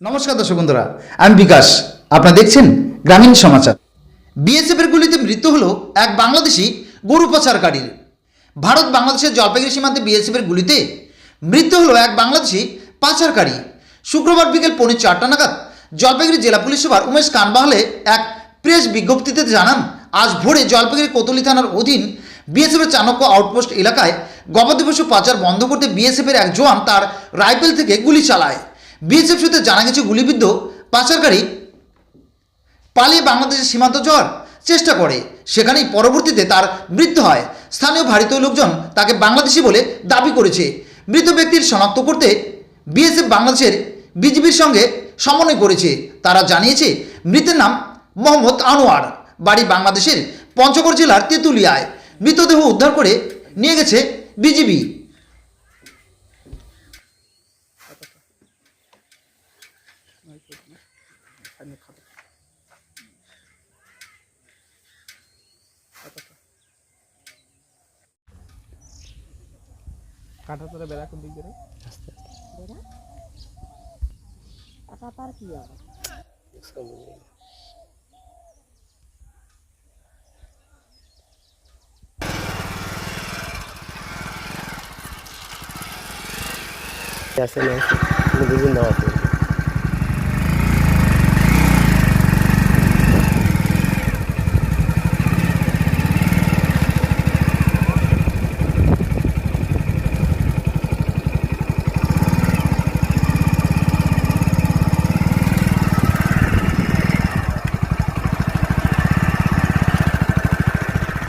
নমস্কার দর্শক বন্ধুরা, আমি বিকাশ। আপনারা দেখছেন গ্রামীণ সমাচার। বিএসএফের গুলিতে মৃত্যু হলো এক বাংলাদেশি গরু পাচারকারীর। ভারত বাংলাদেশের জলপাইগুড়ি সীমান্তে বিএসএফের গুলিতে মৃত্যু হলো এক বাংলাদেশি পাচারকারী। শুক্রবার বিকেল পৌনে চারটা নাগাদ জলপাইগুড়ি জেলা পুলিশ সুপার উমেশ কানবাহলে এক প্রেস বিজ্ঞপ্তিতে জানান, আজ ভোরে জলপাইগুড়ি কোতলি থানার অধীন বিএসএফের চাণক্য আউটপোস্ট এলাকায় গবাদি পশু পাচার বন্ধ করতে বিএসএফের এক জওয়ান তার রাইফেল থেকে গুলি চালায়। বিএসএফ সূত্রে জানা গেছে, গুলিবিদ্ধ পাচারকারী পালিয়ে বাংলাদেশের সীমান্ত যাওয়ার চেষ্টা করে। সেখানেই পরবর্তীতে তার মৃত্যু হয়। স্থানীয় ভারতীয় লোকজন তাকে বাংলাদেশি বলে দাবি করেছে। মৃত ব্যক্তির শনাক্ত করতে বিএসএফ বাংলাদেশের বিজিবির সঙ্গে সমন্বয় করেছে। তারা জানিয়েছে, মৃতের নাম মোহাম্মদ আনোয়ার। বাড়ি বাংলাদেশের পঞ্চগড় জেলার তেঁতুলিয়ায়। মৃতদেহ উদ্ধার করে নিয়ে গেছে বিজিবি। কাঁটা তোরা বেড়া কোন দিক দিয়ে রে? বেড়া? টাকা তার কি হবে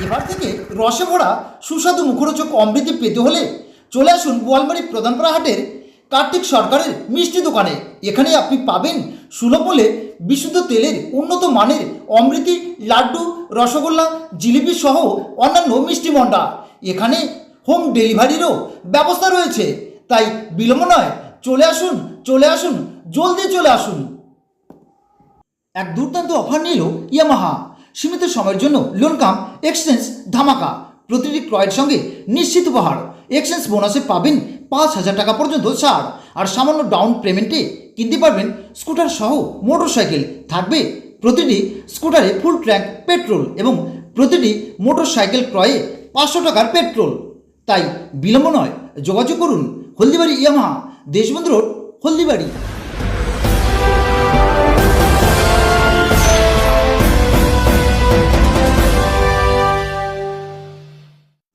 এবার থেকে রসে ভরা সুস্বাদু মুখরোচক অমৃতি পেতে হলে চলে আসুন বোয়ালমারি প্রধানপাড়া হাটের কার্তিক সরকারের মিষ্টি দোকানে। এখানে আপনি পাবেন সুলভ মূল্যে বিশুদ্ধ তেলের উন্নত মানের অমৃতি, লাড্ডু, রসগোল্লা, জিলিপি সহ অন্যান্য মিষ্টি মন্ডা। এখানে হোম ডেলিভারিরও ব্যবস্থা রয়েছে। তাই বিলম্ব নয়, চলে আসুন চলে আসুন, জলদি চলে আসুন। এক দুর্দান্ত অফার নিল ইয়ামাহা। সীমিত সময়ের জন্য লোন কাম এক্সচেঞ্জ ধামাকা। প্রতিটি ক্রয়ের সঙ্গে নিশ্চিত উপহার। এক্সচেঞ্জ বোনাসে পাবেন পাঁচ হাজার টাকা পর্যন্ত ছাড়। আর সামান্য ডাউন পেমেন্টে কিনতে পারবেন স্কুটার সহ মোটর সাইকেল থাকবে প্রতিটি স্কুটারে ফুল ট্র্যাক পেট্রোল এবং প্রতিটি মোটর সাইকেল ক্রয়ে পাঁচশো টাকার পেট্রোল তাই বিলম্ব নয়, যোগাযোগ করুন। Haldibari Yamaha, Deshbandhu road, Haldibari.